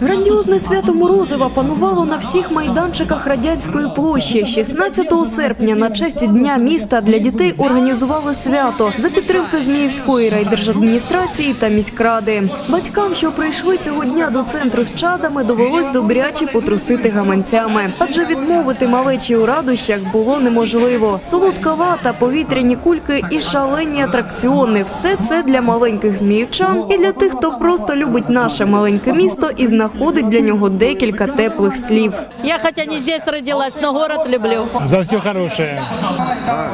Грандіозне свято Морозива панувало на всіх майданчиках радянської площі. 16 серпня на честь дня міста для дітей організували свято за підтримки Зміївської райдержадміністрації та міськради. Батькам, що прийшли цього дня до центру з чадами, довелось добряче потрусити гаманцями, адже відмовити малечі у радощах було неможливо. Солодка вата, повітряні кульки і шалені атракціони все це для маленьких зміївчан і для тих, хто просто любить наше маленьке місто і знаходить для нього декілька теплих слів. Я хотя не здесь родилась, но город люблю. За все хорошее.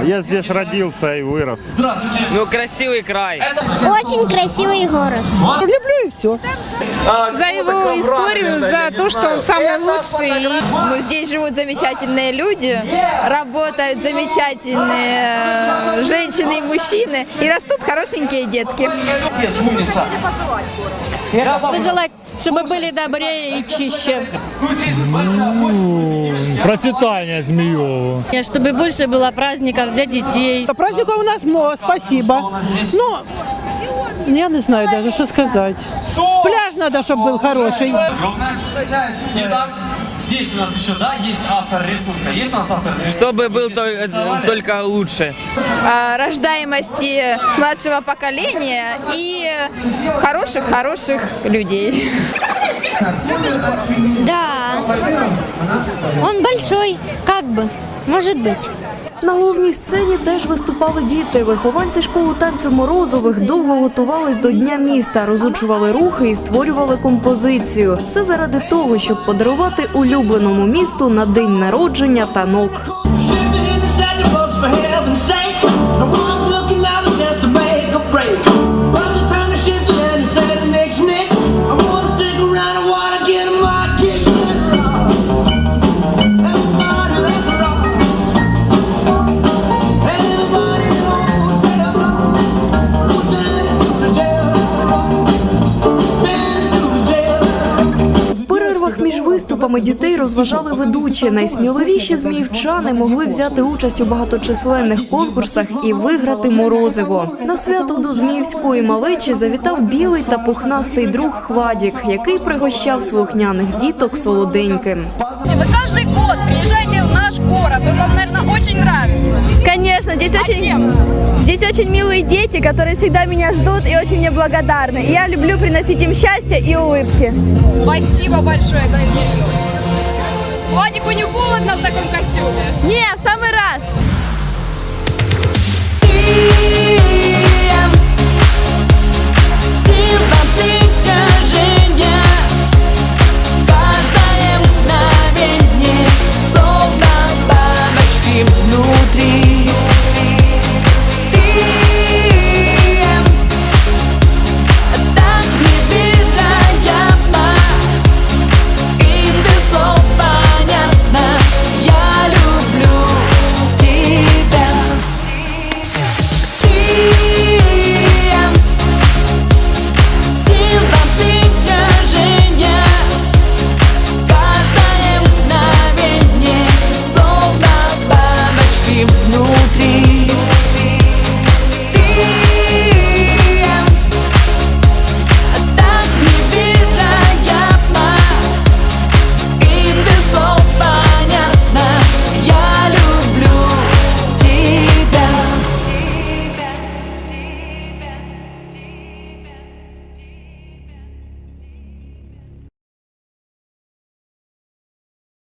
Я здесь родился и вырос. Ну, красивый край. Очень красивый город. за его историю, за то, что он самый лучший. Ну, здесь живут замечательные люди, работают замечательные э, женщины и мужчины, и растут хорошенькие детки. Пожелать, чтобы были добрее и чище. Процветание Змееву. Чтобы больше было праздников для детей. Праздников у нас много, спасибо. Ну, я не знаю даже, что сказать. Пляж надо, чтобы был хороший. Здесь у нас еще, да, есть автор рисунка. Есть у нас автор рисунка? Чтобы был то- только лучше. Э, Рождаемости младшего поколения и хороших-хороших людей. Да. Он большой, как бы, может быть. На головній сцені теж виступали діти. Вихованці школи танцю Морозових довго готувались до дня міста, розучували рухи і створювали композицію. Все заради того, щоб подарувати улюбленому місту на день народження танок. виступами дітей розважали ведучі. Найсміливіші зміївчани могли взяти участь у багаточисленних конкурсах і виграти морозиво. На свято до зміївської малечі завітав білий та пухнастий друг Хвадік, який пригощав слухняних діток солоденьким. Вы каждый год приезжайте в наш город, он вам, наверное, очень нравится. Конечно, здесь А чем? здесь очень милые дети, которые всегда меня ждут и очень мне благодарны. И я люблю приносить им счастье и улыбки. Спасибо большое за интервью. В таком костюме? Не, в самый раз.